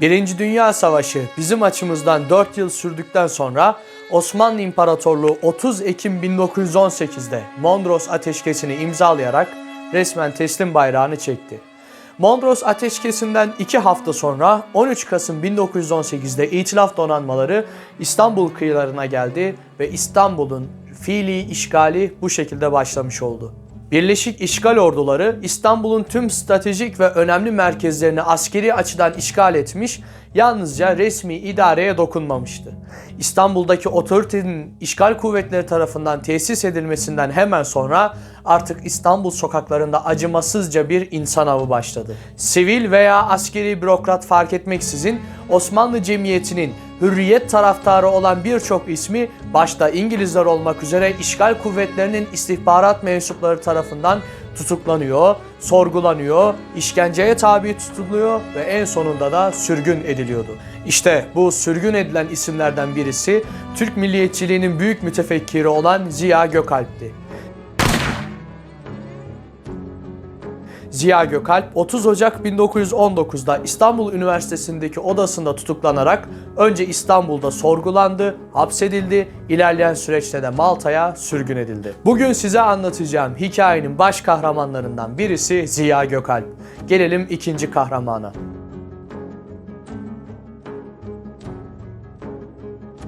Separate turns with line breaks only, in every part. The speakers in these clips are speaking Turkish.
Birinci Dünya Savaşı bizim açımızdan 4 yıl sürdükten sonra Osmanlı İmparatorluğu 30 Ekim 1918'de Mondros Ateşkesi'ni imzalayarak resmen teslim bayrağını çekti. Mondros Ateşkesi'nden 2 hafta sonra 13 Kasım 1918'de İtilaf donanmaları İstanbul kıyılarına geldi ve İstanbul'un fiili işgali bu şekilde başlamış oldu. Birleşik İşgal Orduları İstanbul'un tüm stratejik ve önemli merkezlerini askeri açıdan işgal etmiş, yalnızca resmi idareye dokunmamıştı. İstanbul'daki otoritenin işgal kuvvetleri tarafından tesis edilmesinden hemen sonra artık İstanbul sokaklarında acımasızca bir insan avı başladı. Sivil veya askeri bürokrat fark etmeksizin Osmanlı cemiyetinin hürriyet taraftarı olan birçok ismi başta İngilizler olmak üzere işgal kuvvetlerinin istihbarat mensupları tarafından tutuklanıyor, sorgulanıyor, işkenceye tabi tutuluyor ve en sonunda da sürgün ediliyordu. İşte bu sürgün edilen isimlerden birisi Türk milliyetçiliğinin büyük mütefekkiri olan Ziya Gökalp'ti. Ziya Gökalp 30 Ocak 1919'da İstanbul Üniversitesi'ndeki odasında tutuklanarak önce İstanbul'da sorgulandı, hapsedildi, ilerleyen süreçte de Malta'ya sürgün edildi. Bugün size anlatacağım hikayenin baş kahramanlarından birisi Ziya Gökalp. Gelelim ikinci kahramana.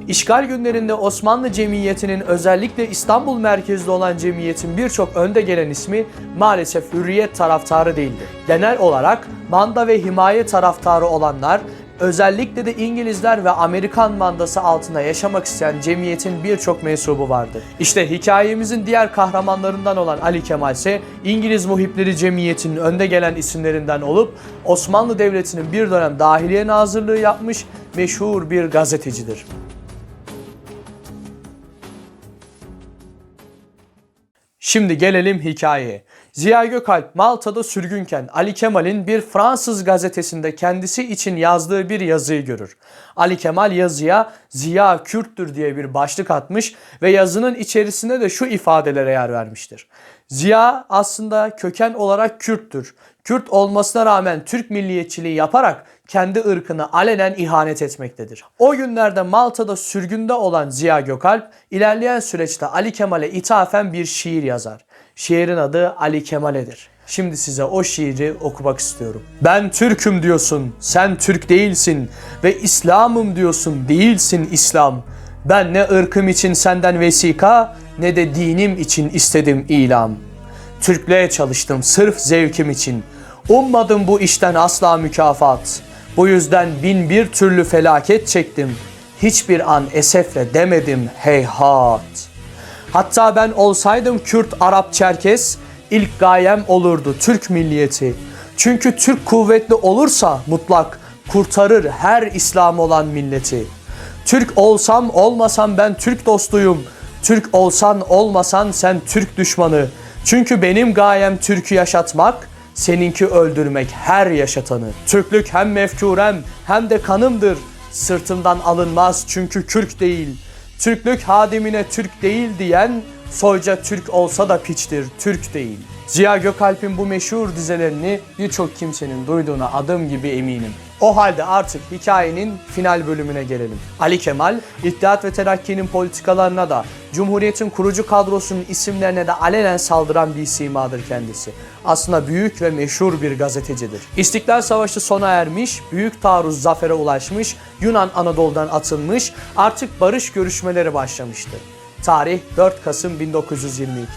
İşgal günlerinde Osmanlı cemiyetinin özellikle İstanbul merkezli olan cemiyetin birçok önde gelen ismi maalesef hürriyet taraftarı değildi. Genel olarak manda ve himaye taraftarı olanlar özellikle de İngilizler ve Amerikan mandası altında yaşamak isteyen cemiyetin birçok mensubu vardı. İşte hikayemizin diğer kahramanlarından olan Ali Kemal ise İngiliz muhipleri cemiyetinin önde gelen isimlerinden olup Osmanlı Devleti'nin bir dönem dahiliye nazırlığı yapmış meşhur bir gazetecidir. Şimdi gelelim hikayeye. Ziya Gökalp Malta'da sürgünken Ali Kemal'in bir Fransız gazetesinde kendisi için yazdığı bir yazıyı görür. Ali Kemal yazıya Ziya Kürttür diye bir başlık atmış ve yazının içerisinde de şu ifadelere yer vermiştir. Ziya aslında köken olarak Kürttür. Kürt olmasına rağmen Türk milliyetçiliği yaparak kendi ırkını alenen ihanet etmektedir. O günlerde Malta'da sürgünde olan Ziya Gökalp ilerleyen süreçte Ali Kemal'e ithafen bir şiir yazar. Şiirin adı Ali Kemal'edir. Şimdi size o şiiri okumak istiyorum. Ben Türk'üm diyorsun, sen Türk değilsin ve İslam'ım diyorsun, değilsin İslam. Ben ne ırkım için senden vesika ne de dinim için istedim ilam. Türklüğe çalıştım sırf zevkim için. Ummadım bu işten asla mükafat. Bu yüzden bin bir türlü felaket çektim. Hiçbir an esefle demedim heyhat. Hatta ben olsaydım Kürt, Arap, Çerkes ilk gayem olurdu Türk milliyeti. Çünkü Türk kuvvetli olursa mutlak kurtarır her İslam olan milleti. Türk olsam olmasam ben Türk dostuyum. Türk olsan olmasan sen Türk düşmanı. Çünkü benim gayem Türk'ü yaşatmak, seninki öldürmek her yaşatanı. Türklük hem mefkurem hem de kanımdır. Sırtımdan alınmaz çünkü Kürk değil. Türklük hadimine Türk değil diyen soyca Türk olsa da piçtir, Türk değil. Ziya Gökalp'in bu meşhur dizelerini birçok kimsenin duyduğuna adım gibi eminim. O halde artık hikayenin final bölümüne gelelim. Ali Kemal, İttihat ve Terakki'nin politikalarına da, Cumhuriyet'in kurucu kadrosunun isimlerine de alenen saldıran bir simadır kendisi. Aslında büyük ve meşhur bir gazetecidir. İstiklal Savaşı sona ermiş, büyük taarruz zafere ulaşmış, Yunan Anadolu'dan atılmış, artık barış görüşmeleri başlamıştı. Tarih 4 Kasım 1922.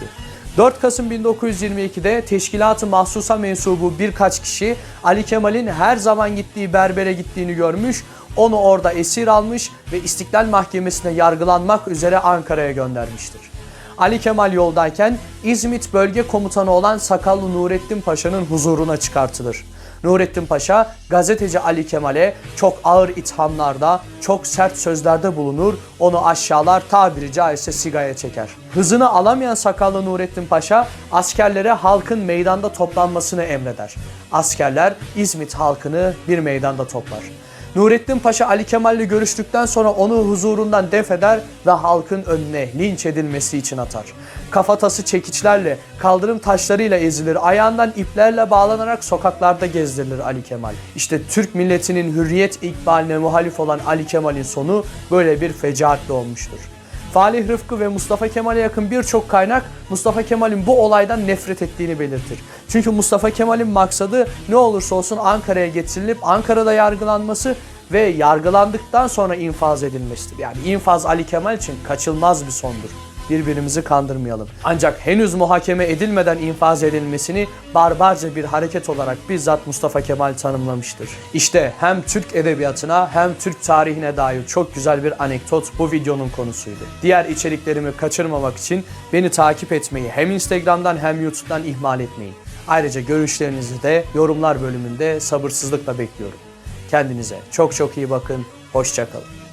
4 Kasım 1922'de Teşkilat-ı Mahsusa mensubu birkaç kişi Ali Kemal'in her zaman gittiği berbere gittiğini görmüş, onu orada esir almış ve İstiklal Mahkemesi'ne yargılanmak üzere Ankara'ya göndermiştir. Ali Kemal yoldayken İzmit Bölge Komutanı olan Sakallı Nurettin Paşa'nın huzuruna çıkartılır. Nurettin Paşa gazeteci Ali Kemal'e çok ağır ithamlarda, çok sert sözlerde bulunur, onu aşağılar tabiri caizse sigaya çeker. Hızını alamayan sakallı Nurettin Paşa askerlere halkın meydanda toplanmasını emreder. Askerler İzmit halkını bir meydanda toplar. Nurettin Paşa Ali Kemal'le görüştükten sonra onu huzurundan def eder ve halkın önüne linç edilmesi için atar. kafatası çekiçlerle, kaldırım taşlarıyla ezilir, ayağından iplerle bağlanarak sokaklarda gezdirilir Ali Kemal. İşte Türk milletinin hürriyet ikbaline muhalif olan Ali Kemal'in sonu böyle bir fecaatle olmuştur. Falih Rıfkı ve Mustafa Kemal'e yakın birçok kaynak Mustafa Kemal'in bu olaydan nefret ettiğini belirtir. Çünkü Mustafa Kemal'in maksadı ne olursa olsun Ankara'ya getirilip Ankara'da yargılanması ve yargılandıktan sonra infaz edilmesidir. Yani infaz Ali Kemal için kaçılmaz bir sondur. Birbirimizi kandırmayalım. Ancak henüz muhakeme edilmeden infaz edilmesini barbarca bir hareket olarak bizzat Mustafa Kemal tanımlamıştır. İşte hem Türk edebiyatına hem Türk tarihine dair çok güzel bir anekdot bu videonun konusuydu. Diğer içeriklerimi kaçırmamak için beni takip etmeyi hem Instagram'dan hem YouTube'dan ihmal etmeyin. Ayrıca görüşlerinizi de yorumlar bölümünde sabırsızlıkla bekliyorum. Kendinize çok çok iyi bakın. Hoşçakalın.